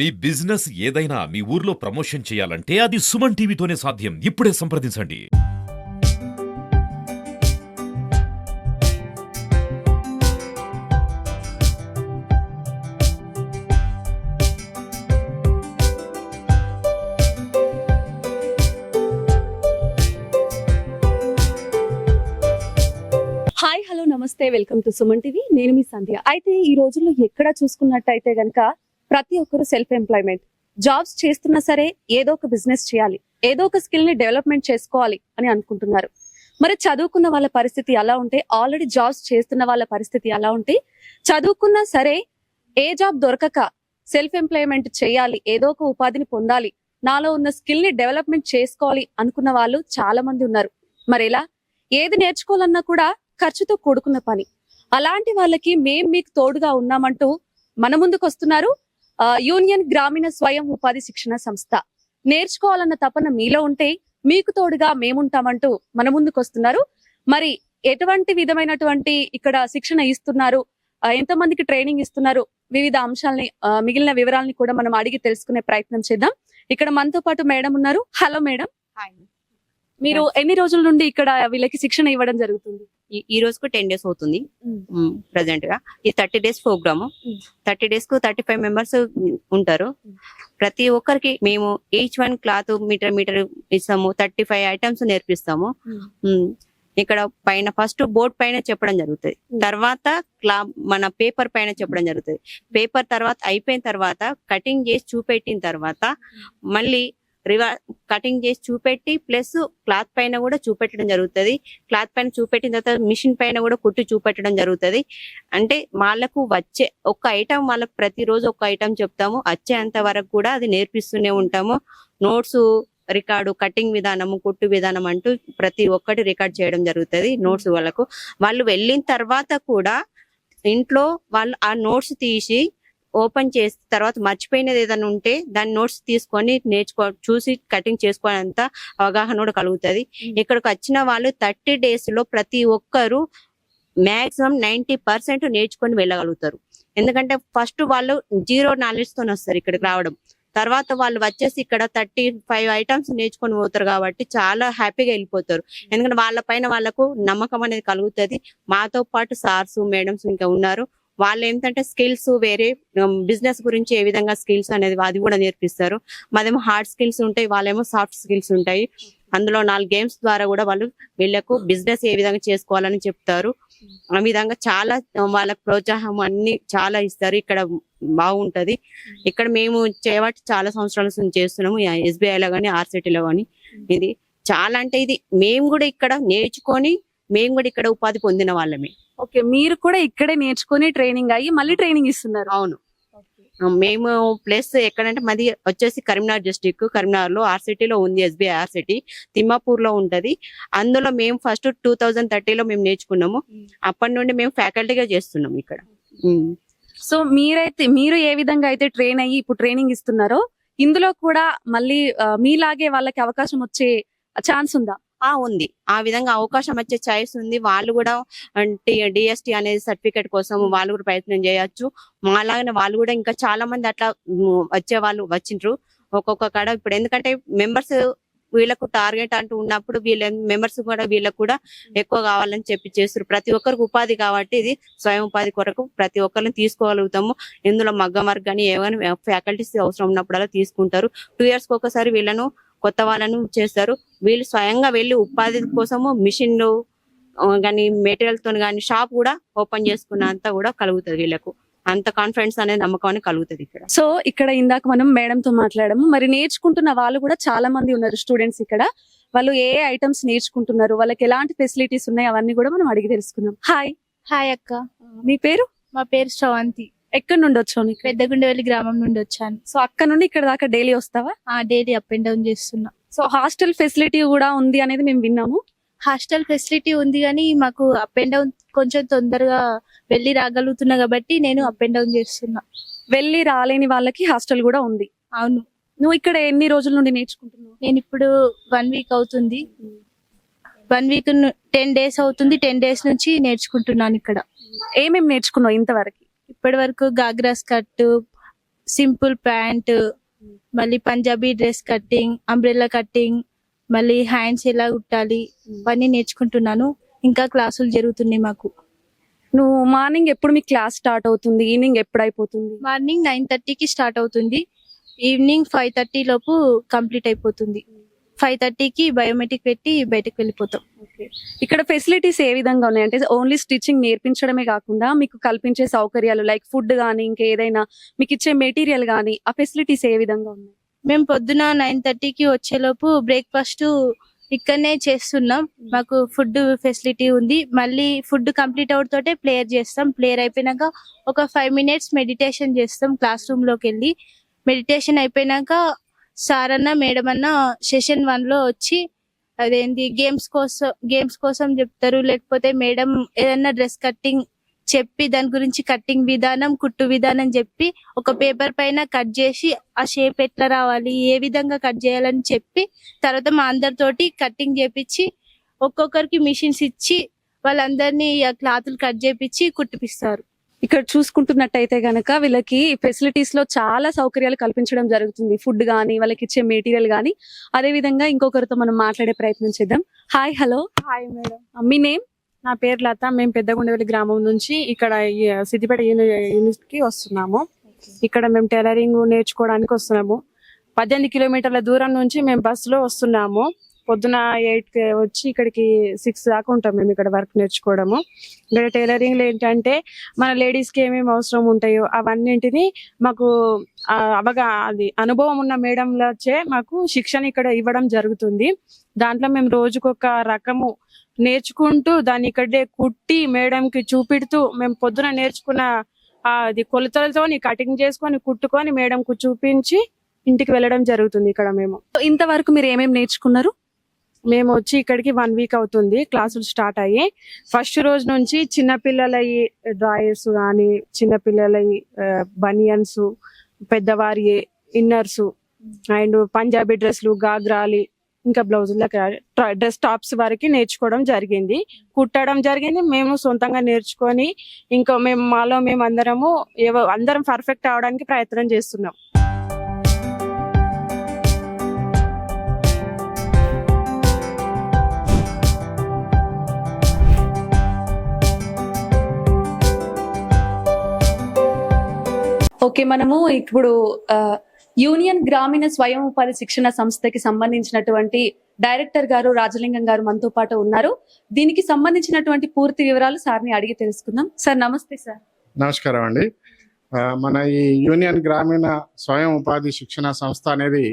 మీ business ఏదైనా మీ ఊర్లో promotion చేయాలంటే అది సుమన్ టీవీతోనే సాధ్యం. ఇప్పుడే సంప్రదించండి. హాయ్ హలో నమస్తే. Welcome to Suman TV. నేను మీ సంధ్య. అయితే ఈ రోజుల్లో ఎక్కడ చూసుకున్నట్టయితే గనక ప్రతి ఒక్కరు సెల్ఫ్ ఎంప్లాయ్మెంట్ జాబ్స్ చేస్తున్నా సరే ఏదో ఒక బిజినెస్ చేయాలి. ఏదో ఒక స్కిల్ని డెవలప్మెంట్ చేసుకోవాలి అని అనుకుంటున్నారు. మరి చదువుకున్న వాళ్ళ పరిస్థితి ఎలా ఉంటే ఆల్రెడీ జాబ్స్ చేస్తున్న వాళ్ళ పరిస్థితి ఎలా ఉంటే చదువుకున్నా సరే ఏ జాబ్ దొరకక సెల్ఫ్ ఎంప్లాయ్మెంట్ చేయాలి ఏదో ఒక ఉపాధిని పొందాలి నాలో ఉన్న స్కిల్ని డెవలప్మెంట్ చేసుకోవాలి అనుకున్న వాళ్ళు చాలా మంది ఉన్నారు. మరి ఎలా? ఏది నేర్చుకోవాలన్నా కూడా ఖర్చుతో కూడుకున్న పని. అలాంటి వాళ్ళకి మేం మీకు తోడుగా ఉన్నామంటూ మన ముందుకు వస్తున్నారు యూనియన్ గ్రామీణ స్వయం ఉపాధి శిక్షణ సంస్థ. నేర్చుకోవాలన్న తపన మీలో ఉంటే మీకు తోడుగా మేముంటామంటూ మన ముందుకు వస్తున్నారు మరి ఎటువంటి విధమైనటువంటి ఇక్కడ శిక్షణ ఇస్తున్నారు? ఎంతమందికి ట్రైనింగ్ ఇస్తున్నారు? వివిధ అంశాలని మిగిలిన వివరాలని కూడా మనం అడిగి తెలుసుకునే ప్రయత్నం చేద్దాం. ఇక్కడ మనతో పాటు మేడం ఉన్నారు. Hello madam. మీరు ఎన్ని రోజుల నుండి ఇక్కడ వీళ్ళకి శిక్షణ ఇవ్వడం జరుగుతుంది? ఈ- రోజుకు టెన్ డేస్ అవుతుంది. మ్మ్. ప్రెసెంట్గా. ఈ థర్టీ డేస్ ప్రోగ్రామ్. థర్టీ డేస్కు థర్టీ ఫైవ్ మెంబర్స్ ఉంటారు. ప్రతి ఒక్కరికి మేము each one cloth metre metre ఇస్తాము. థర్టీ ఫైవ్ ఐటమ్స్ నేర్పిస్తాము. ఇక్కడ పైన ఫస్ట్ బోర్డ్ పైన చెప్పడం జరుగుతుంది. తర్వాత క్లా మన పేపర్ పైన చెప్పడం జరుగుతుంది. పేపర్ తర్వాత అయిపోయిన తర్వాత కటింగ్ చేసి చూపెట్టిన తర్వాత మళ్ళీ రివా కటింగ్ చేసి చూపెట్టి ప్లస్ క్లాత్ పైన కూడా చూపెట్టడం జరుగుతుంది. క్లాత్ పైన చూపెట్టిన తర్వాత మిషన్ పైన కూడా కుట్టి చూపెట్టడం జరుగుతుంది. అంటే వాళ్ళకు వచ్చే ఒక ఐటమ్ వాళ్ళకు ప్రతిరోజు ఒక ఐటమ్ చెప్తాము. వచ్చేంత వరకు కూడా అది నేర్పిస్తూనే ఉంటాము. నోట్స్ రికార్డు కటింగ్ విధానము కుట్టు విధానం అంటూ ప్రతి ఒక్కటి రికార్డ్ చేయడం జరుగుతుంది నోట్స్ వాళ్ళకు. వాళ్ళు వెళ్ళిన తర్వాత కూడా ఇంట్లో వాళ్ళు ఆ నోట్స్ తీసి ఓపెన్ చేసిన తర్వాత మర్చిపోయినది ఏదైనా ఉంటే దాని నోట్స్ తీసుకొని నేర్చుకో చూసి కటింగ్ చేసుకోవాలంత అవగాహన కూడా కలుగుతుంది. ఇక్కడికి వచ్చిన వాళ్ళు థర్టీ డేస్లో ప్రతి ఒక్కరు మాక్సిమం నైన్టీ పర్సెంట్ నేర్చుకొని వెళ్ళగలుగుతారు. ఎందుకంటే ఫస్ట్ వాళ్ళు జీరో నాలెడ్జ్తో వస్తారు ఇక్కడికి రావడం. తర్వాత వాళ్ళు వచ్చేసి ఇక్కడ థర్టీ ఫైవ్ ఐటమ్స్ నేర్చుకొని పోతారు కాబట్టి చాలా హ్యాపీగా వెళ్ళిపోతారు. ఎందుకంటే వాళ్ళ పైన వాళ్ళకు నమ్మకం అనేది కలుగుతుంది. మాతో పాటు సార్స్ మేడమ్స్ ఇంకా ఉన్నారు. వాళ్ళు ఏంటంటే స్కిల్స్ వేరే బిజినెస్ గురించి ఏ విధంగా స్కిల్స్ అనేది అది కూడా నేర్పిస్తారు. మాదేమో హార్డ్ స్కిల్స్ ఉంటాయి వాళ్ళేమో సాఫ్ట్ స్కిల్స్ ఉంటాయి. అందులో నాలుగు గేమ్స్ ద్వారా కూడా వాళ్ళు వీళ్ళకు బిజినెస్ ఏ విధంగా చేసుకోవాలని చెప్తారు. ఆ విధంగా చాలా వాళ్ళకి ప్రోత్సాహం అన్ని చాలా ఇస్తారు. ఇక్కడ బాగుంటది. ఇక్కడ మేము చేయబట్టి చాలా సంవత్సరాల నుంచి చేస్తున్నాము. ఎస్బీఐలో కానీ ఆర్సిటీలో కానీ ఇది చాలా అంటే ఇది మేము కూడా ఇక్కడ నేర్చుకొని మేము కూడా ఇక్కడ ఉపాధి పొందిన వాళ్ళమే. ఓకే మీరు కూడా ఇక్కడే నేర్చుకొని ట్రైనింగ్ అయ్యి మళ్ళీ ట్రైనింగ్ ఇస్తున్నారు. అవును. మేము ప్లస్ ఎక్కడంటే మాది వచ్చేసి కరీంనగర్ డిస్టిక్ కరీంనగర్లో ఆర్సిటీలో ఉంది ఎస్బీఐ ఆర్సిటీ తిమ్మాపూర్లో ఉంటది. అందులో మేము ఫస్ట్ టూ థౌజండ్ థర్టీలో మేము నేర్చుకున్నాము. అప్పటి నుండి మేము ఫ్యాకల్టీగా చేస్తున్నాం ఇక్కడ. సో మీరైతే మీరు ఏ విధంగా అయితే ట్రైన్ అయ్యి ఇప్పుడు ట్రైనింగ్ ఇస్తున్నారో ఇందులో కూడా మళ్ళీ మీలాగే వాళ్ళకి అవకాశం వచ్చే ఛాన్స్ ఉందా? ఆ ఉంది. ఆ విధంగా అవకాశం వచ్చే ఛాయిస్ ఉంది. వాళ్ళు కూడా అంటే డిఎస్టి అనేది సర్టిఫికేట్ కోసం వాళ్ళు కూడా ప్రయత్నం చేయొచ్చు. మాలాగానే వాళ్ళు కూడా ఇంకా చాలా మంది అట్లా వచ్చే వాళ్ళు వచ్చిండ్రు. ఒక్కొక్క కాడ ఇప్పుడు ఎందుకంటే మెంబర్స్ వీళ్ళకు టార్గెట్ అంటూ ఉన్నప్పుడు వీళ్ళ మెంబర్స్ కూడా వీళ్ళకు కూడా ఎక్కువ కావాలని చెప్పి చేస్తారు ప్రతి ఒక్కరికి ఉపాధి కాబట్టి ఇది స్వయం ఉపాధి కొరకు ప్రతి ఒక్కరిని తీసుకోగలుగుతాము. ఇందులో మగ్గం వర్క్ కానీ ఏమైనా ఫ్యాకల్టీస్ అవసరం ఉన్నప్పుడల్లా తీసుకుంటారు. టూ ఇయర్స్ ఒకసారి వీళ్ళను కొత్త వాళ్ళను చేస్తారు. వీళ్ళు స్వయంగా వెళ్ళి ఉపాధి కోసము మిషన్లు కానీ మెటీరియల్తో కానీ షాప్ కూడా ఓపెన్ చేసుకున్నంత కూడా కలుగుతుంది వీళ్ళకు. అంత కాన్ఫిడెన్స్ అనేది నమ్మకం కలుగుతుంది ఇక్కడ. సో ఇక్కడ ఇందాక మనం మేడం తో మాట్లాడాము. మరి నేర్చుకుంటున్న వాళ్ళు కూడా చాలా మంది ఉన్నారు స్టూడెంట్స్ ఇక్కడ. వాళ్ళు ఏ ఐటమ్స్ నేర్చుకుంటున్నారు? వాళ్ళకి ఎలాంటి ఫెసిలిటీస్ ఉన్నాయి? అవన్నీ కూడా మనం అడిగి తెలుసుకుందాం. హాయ్ హాయ్ అక్క. మీ పేరు? మా పేరు శ్రవంతి. ఎక్కడి నుండి వచ్చావు నీకు? పెద్దగుండవెల్లి గ్రామం నుండి వచ్చాను. సో అక్కడ నుండి ఇక్కడ దాకా డైలీ వస్తావా? ఆ డైలీ అప్ అండ్ డౌన్ చేస్తున్నా. సో హాస్టల్ ఫెసిలిటీ కూడా ఉంది అనేది మేము విన్నాము. హాస్టల్ ఫెసిలిటీ ఉంది కానీ మాకు అప్ అండ్ డౌన్ కొంచెం తొందరగా వెళ్ళి రాగలుగుతున్నా కాబట్టి నేను అప్ అండ్ డౌన్ చేస్తున్నా. వెళ్ళి రాలేని వాళ్ళకి హాస్టల్ కూడా ఉంది. అవును. నువ్వు ఇక్కడ ఎన్ని రోజుల నుండి నేర్చుకుంటున్నావు? నేను ఇప్పుడు వన్ వీక్ అవుతుంది. వన్ వీక్ టెన్ డేస్ అవుతుంది. టెన్ డేస్ నుంచి నేర్చుకుంటున్నాను ఇక్కడ. ఏమేమి నేర్చుకున్నావు ఇంతవరకు? ఇప్పటి వరకు గాగ్రాస్ కట్ సింపుల్ ప్యాంట్ మళ్ళీ Punjabi dress cutting umbrella cutting మళ్ళీ హ్యాండ్స్ ఎలా కుట్టాలి ఇవన్నీ నేర్చుకుంటున్నాను. ఇంకా క్లాసులు జరుగుతున్నాయి మాకు. నువ్వు మార్నింగ్ ఎప్పుడు మీకు క్లాస్ స్టార్ట్ అవుతుంది? ఈవినింగ్ ఎప్పుడు అయిపోతుంది? మార్నింగ్ నైన్ థర్టీకి స్టార్ట్ అవుతుంది. ఈవినింగ్ ఫైవ్ థర్టీ లోపు కంప్లీట్ అయిపోతుంది. ఫైవ్ థర్టీకి బయోమెట్రిక్ పెట్టి బయటకు వెళ్ళిపోతాం. ఇక్కడ ఫెసిలిటీస్ ఏ విధంగా ఉన్నాయి? అంటే ఓన్లీ స్టిచ్చింగ్ నేర్పించడమే కాకుండా మీకు కల్పించే సౌకర్యాలు లైక్ ఫుడ్ కానీ ఇంకేదైనా మీకు ఇచ్చే మెటీరియల్ కానీ ఆ ఫెసిలిటీస్ ఏ విధంగా ఉన్నాయి? మేము పొద్దున నైన్ థర్టీకి వచ్చేలోపు బ్రేక్ఫాస్ట్ ఇక్కడనే చేస్తున్నాం. మాకు ఫుడ్ ఫెసిలిటీ ఉంది. మళ్ళీ ఫుడ్ కంప్లీట్ అవుతోటే ప్లేయర్ చేస్తాం. ప్లేయర్ అయిపోయినాక ఒక ఫైవ్ మినిట్స్ మెడిటేషన్ చేస్తాం క్లాస్ రూమ్లోకి వెళ్ళి. మెడిటేషన్ అయిపోయినాక సార్ అన్న మేడం అన్న సెషన్ వన్లో వచ్చి అదేంటి గేమ్స్ కోసం గేమ్స్ కోసం చెప్తారు. లేకపోతే మేడం ఏదైనా డ్రెస్ కట్టింగ్ చెప్పి దాని గురించి కట్టింగ్ విధానం కుట్టు విధానం చెప్పి ఒక పేపర్ పైన కట్ చేసి ఆ షేప్ ఎట్లా రావాలి ఏ విధంగా కట్ చేయాలని చెప్పి తర్వాత మా అందరితోటి కట్టింగ్ చేపించి ఒక్కొక్కరికి మిషన్స్ ఇచ్చి వాళ్ళందరినీ ఆ క్లాతులు కట్ చేపించి కుట్టిపిస్తారు. ఇక్కడ చూసుకుంటున్నట్టయితే గనక వీళ్ళకి ఫెసిలిటీస్లో చాలా సౌకర్యాలు కల్పించడం జరుగుతుంది. ఫుడ్ గానీ వాళ్ళకి ఇచ్చే మెటీరియల్ గానీ. అదే విధంగా ఇంకొకరితో మనం మాట్లాడే ప్రయత్నం చేద్దాం. హాయ్ హలో హాయ్ మేడం మీ నేమ్ నా పేరు లత. మేము పెద్దగుండవెల్లి గ్రామం నుంచి ఇక్కడ సిద్దిపేట యూని- యూనిట్కి వస్తున్నాము. ఇక్కడ మేము టైలరింగ్ నేర్చుకోవడానికి వస్తున్నాము. పద్దెనిమిది కిలోమీటర్ల దూరం నుంచి మేము బస్సులో వస్తున్నాము. పొద్దున ఎయిట్ వచ్చి ఇక్కడికి సిక్స్ దాకా ఉంటాం మేము ఇక్కడ వర్క్ నేర్చుకోవడము. ఇక్కడ టైలరింగ్లో ఏంటంటే మన లేడీస్కి ఏమేమి అవసరం ఉంటాయో అవన్నింటిని మాకు అవగా అది అనుభవం ఉన్న మేడంలచే మాకు శిక్షణ ఇక్కడ ఇవ్వడం జరుగుతుంది. దాంట్లో మేము రోజుకొక రకము నేర్చుకుంటూ దాన్ని ఇక్కడే కుట్టి మేడంకి చూపెడుతూ మేము పొద్దున నేర్చుకున్న అది కొలతలతో కటింగ్ చేసుకొని కుట్టుకొని మేడంకు చూపించి ఇంటికి వెళ్ళడం జరుగుతుంది ఇక్కడ మేము. ఇంతవరకు మీరు ఏమేమి నేర్చుకున్నారు? మేము వచ్చి ఇక్కడికి వన్ వీక్ అవుతుంది. క్లాసులు స్టార్ట్ అయ్యి ఫస్ట్ రోజు నుంచి చిన్నపిల్లలవి డ్రాయర్స్ కానీ చిన్నపిల్లలవి బనియన్స్ పెద్దవారి ఇన్నర్స్ అండ్ పంజాబీ డ్రెస్లు గాగ్రాలి ఇంకా బ్లౌజుల డ్రెస్ టాప్స్ వరకు నేర్చుకోవడం జరిగింది. కుట్టడం జరిగింది. మేము సొంతంగా నేర్చుకొని ఇంకా మేము మాలో మేము అందరము అందరం పర్ఫెక్ట్ అవడానికి ప్రయత్నం చేస్తున్నాం. ఓకే మనము ఇప్పుడు ఆ, యూనియన్ గ్రామీణ స్వయం ఉపాధి శిక్షణ సంస్థకి సంబంధించినటువంటి డైరెక్టర్ గారు రాజలింగం గారు మనతో పాటు ఉన్నారు. దీనికి సంబంధించినటువంటి పూర్తి వివరాలు సార్ని అడిగి తెలుసుకుందాం. సార్ నమస్తే సార్. నమస్కారం అండి. ఆ, మన ఈ యూనియన్ గ్రామీణ స్వయం ఉపాధి శిక్షణ సంస్థ అనేది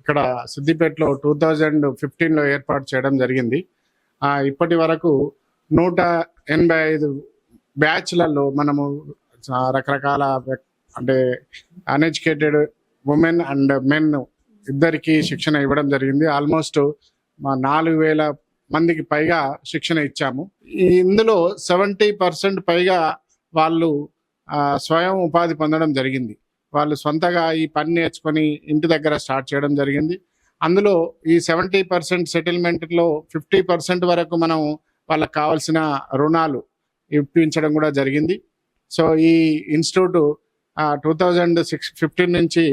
ఇక్కడ సిద్దిపేటలో టూ థౌజండ్ ఫిఫ్టీన్లో ఏర్పాటు చేయడం జరిగింది. ఆ, ఇప్పటి వరకు నూట ఎనభై ఐదు బ్యాచ్లలో మనము రకరకాల అంటే అన్ఎడ్యుకేటెడ్ ఉమెన్ అండ్ మెన్ ఇద్దరికి శిక్షణ ఇవ్వడం జరిగింది. ఆల్మోస్ట్ మా నాలుగు వేల మందికి పైగా శిక్షణ ఇచ్చాము. ఇందులో సెవెంటీ పర్సెంట్ పైగా వాళ్ళు స్వయం ఉపాధి పొందడం జరిగింది. వాళ్ళు సొంతగా ఈ పని నేర్చుకొని ఇంటి దగ్గర స్టార్ట్ చేయడం జరిగింది. అందులో ఈ సెవెంటీ పర్సెంట్ సెటిల్మెంట్లో ఫిఫ్టీ పర్సెంట్ వరకు మనం వాళ్ళకి కావాల్సిన రుణాలు ఇప్పించడం కూడా జరిగింది. సో ఈ institute two thousand six fifteen నుంచి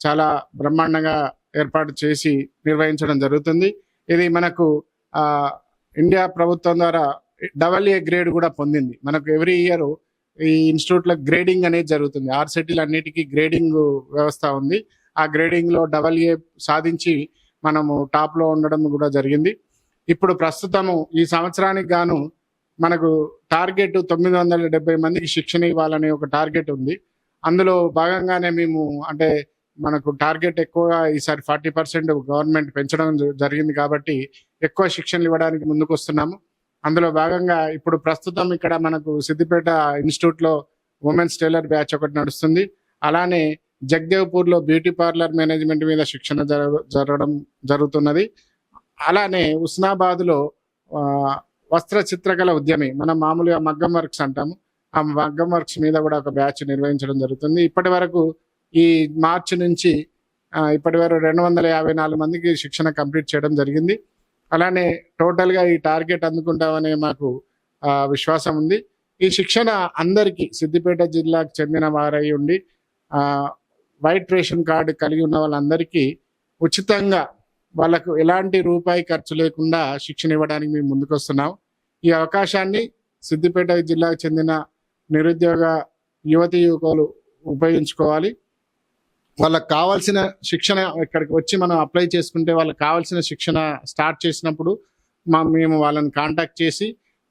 చాలా బ్రహ్మాండంగా ఏర్పాటు చేసి నిర్వహించడం జరుగుతుంది. ఇది మనకు ఇండియా ప్రభుత్వం ద్వారా డబల్ ఏ గ్రేడ్ కూడా పొందింది. మనకు ఎవ్రీ ఇయర్ ఈ ఇన్స్టిట్యూట్లో గ్రేడింగ్ అనేది జరుగుతుంది. ఆర్సిటీలు అన్నిటికీ గ్రేడింగ్ వ్యవస్థ ఉంది. ఆ గ్రేడింగ్లో డబల్ ఏ సాధించి మనము టాప్లో ఉండడం కూడా జరిగింది. ఇప్పుడు ప్రస్తుతము ఈ సంవత్సరానికి గాను మనకు టార్గెట్ తొమ్మిది వందల డెబ్బై మందికి శిక్షణ ఇవ్వాలనే ఒక టార్గెట్ ఉంది. అందులో భాగంగానే మేము అంటే మనకు టార్గెట్ ఎక్కువగా ఈసారి ఫార్టీ పర్సెంట్ గవర్నమెంట్ పెంచడం జ- జరిగింది కాబట్టి ఎక్కువ శిక్షణలు ఇవ్వడానికి ముందుకు వస్తున్నాము అందులో భాగంగా ఇప్పుడు ప్రస్తుతం ఇక్కడ మనకు సిద్దిపేట ఇన్స్టిట్యూట్లో ఉమెన్స్ టైలర్ బ్యాచ్ ఒకటి నడుస్తుంది. అలానే జగ్దేవ్పూర్లో బ్యూటీ పార్లర్ మేనేజ్మెంట్ మీద శిక్షణ జరగ- జరగడం జరుగుతున్నది. అలానే ఉస్నాబాద్లో వస్త్ర చిత్రకళ ఉద్యమి మనం మామూలుగా మగ్గం వర్క్స్ అంటాము. ఆ మగ్గం వర్క్స్ మీద కూడా ఒక బ్యాచ్ నిర్వహించడం జరుగుతుంది. ఇప్పటి వరకు ఈ మార్చి నుంచి ఇప్పటి వరకు రెండు వందల యాభై నాలుగు మందికి శిక్షణ కంప్లీట్ చేయడం జరిగింది. అలానే టోటల్గా ఈ టార్గెట్ అందుకుంటామనే మాకు విశ్వాసం ఉంది. ఈ శిక్షణ అందరికీ సిద్దిపేట జిల్లాకు చెందిన వారై ఉండి వైట్ రేషన్ కార్డు కలిగి ఉన్న వాళ్ళందరికీ ఉచితంగా వాళ్ళకు ఎలాంటి రూపాయి ఖర్చు లేకుండా శిక్షణ ఇవ్వడానికి మేము ముందుకొస్తున్నాం. ఈ అవకాశాన్ని సిద్దిపేట జిల్లాకు చెందిన నిరుద్యోగ యువతి యువకులు ఉపయోగించుకోవాలి. వాళ్ళకి కావాల్సిన శిక్షణ ఇక్కడికి వచ్చి మనం అప్లై చేసుకుంటే వాళ్ళకి కావాల్సిన శిక్షణ స్టార్ట్ చేసినప్పుడు మా మేము వాళ్ళని కాంటాక్ట్ చేసి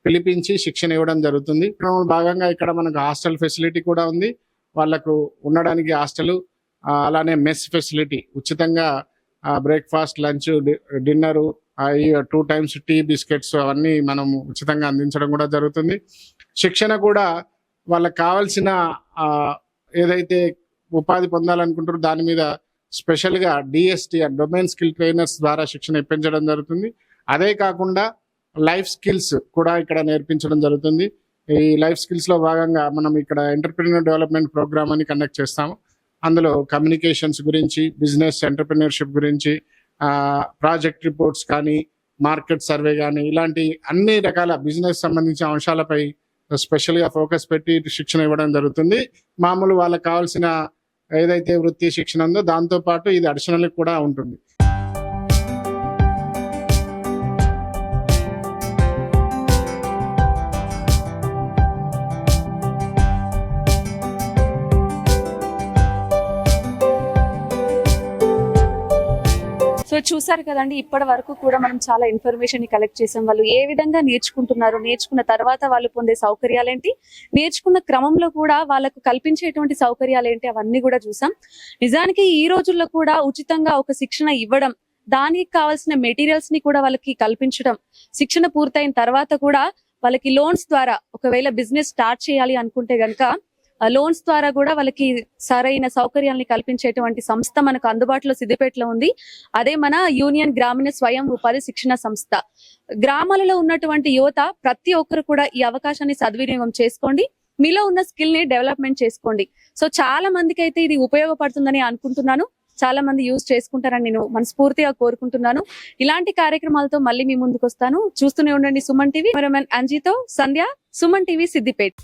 పిలిపించి శిక్షణ ఇవ్వడం జరుగుతుంది. భాగంగా ఇక్కడ మనకు హాస్టల్ ఫెసిలిటీ కూడా ఉంది. వాళ్ళకు ఉండడానికి హాస్టల్ అలానే మెస్ ఫెసిలిటీ ఉచితంగా breakfast lunch dinner two times tea biscuits అవన్నీ మనం ఉచితంగా అందించడం కూడా జరుగుతుంది. శిక్షణ కూడా వాళ్ళకి కావాల్సిన ఏదైతే ఉపాధి పొందాలనుకుంటారో దాని మీద స్పెషల్గా డిఎస్టి డొమైన్ స్కిల్ ట్రైనర్స్ ద్వారా శిక్షణ ఇప్పించడం జరుగుతుంది. అదే కాకుండా లైఫ్ స్కిల్స్ కూడా ఇక్కడ నేర్పించడం జరుగుతుంది. ఈ లైఫ్ స్కిల్స్లో భాగంగా మనం ఇక్కడ ఎంటర్ప్రినర్ డెవలప్మెంట్ ప్రోగ్రామ్ అని కండక్ట్ చేస్తాము. అందులో కమ్యూనికేషన్స్ గురించి బిజినెస్ ఎంటర్ప్రినర్షిప్ గురించి ప్రాజెక్ట్ రిపోర్ట్స్ కానీ మార్కెట్ సర్వే కానీ ఇలాంటి అన్ని రకాల బిజినెస్ సంబంధించిన అంశాలపై స్పెషల్గా ఫోకస్ పెట్టి శిక్షణ ఇవ్వడం జరుగుతుంది. మామూలు వాళ్ళకి కావాల్సిన ఏదైతే వృత్తి శిక్షణ ఉందో దాంతో పాటు ఇది అడిషనల్ కూడా ఉంటుంది. చూసారు కదండి ఇప్పటి వరకు కూడా మనం చాలా ఇన్ఫర్మేషన్ని కలెక్ట్ చేసాం వాళ్ళు ఏ విధంగా నేర్చుకుంటున్నారు నేర్చుకున్న తర్వాత వాళ్ళు పొందే సౌకర్యాలు ఏంటి నేర్చుకున్న క్రమంలో కూడా వాళ్ళకు కల్పించేటువంటి సౌకర్యాలు ఏంటి అవన్నీ కూడా చూసాం నిజానికి ఈ రోజుల్లో కూడా ఉచితంగా ఒక శిక్షణ ఇవ్వడం దానికి కావాల్సిన మెటీరియల్స్ని కూడా వాళ్ళకి కల్పించడం శిక్షణ పూర్తయిన తర్వాత కూడా వాళ్ళకి లోన్స్ ద్వారా ఒకవేళ బిజినెస్ స్టార్ట్ చేయాలి అనుకుంటే గనక లోన్స్ ద్వారా కూడా వాళ్ళకి సరైన సౌకర్యాలని కల్పించేటువంటి సంస్థ మనకు అందుబాటులో సిద్దిపేటలో ఉంది. అదే మన యూనియన్ గ్రామీణ స్వయం ఉపాధి శిక్షణ సంస్థ. గ్రామాలలో ఉన్నటువంటి యువత ప్రతి ఒక్కరు కూడా ఈ అవకాశాన్ని సద్వినియోగం చేసుకోండి. మీలో ఉన్న స్కిల్ని డెవలప్మెంట్ చేసుకోండి. సో చాలా మందికి అయితే ఇది ఉపయోగపడుతుందని అనుకుంటున్నాను. చాలా మంది యూజ్ చేసుకుంటారని నేను మనస్ఫూర్తిగా కోరుకుంటున్నాను. ఇలాంటి కార్యక్రమాలతో మళ్ళీ మీ ముందుకు వస్తాను చూస్తూనే ఉండండి సుమన్ టీవీ. కెమెరామెన్ అంజీతో సంధ్య సుమన్ టీవీ సిద్దిపేట్.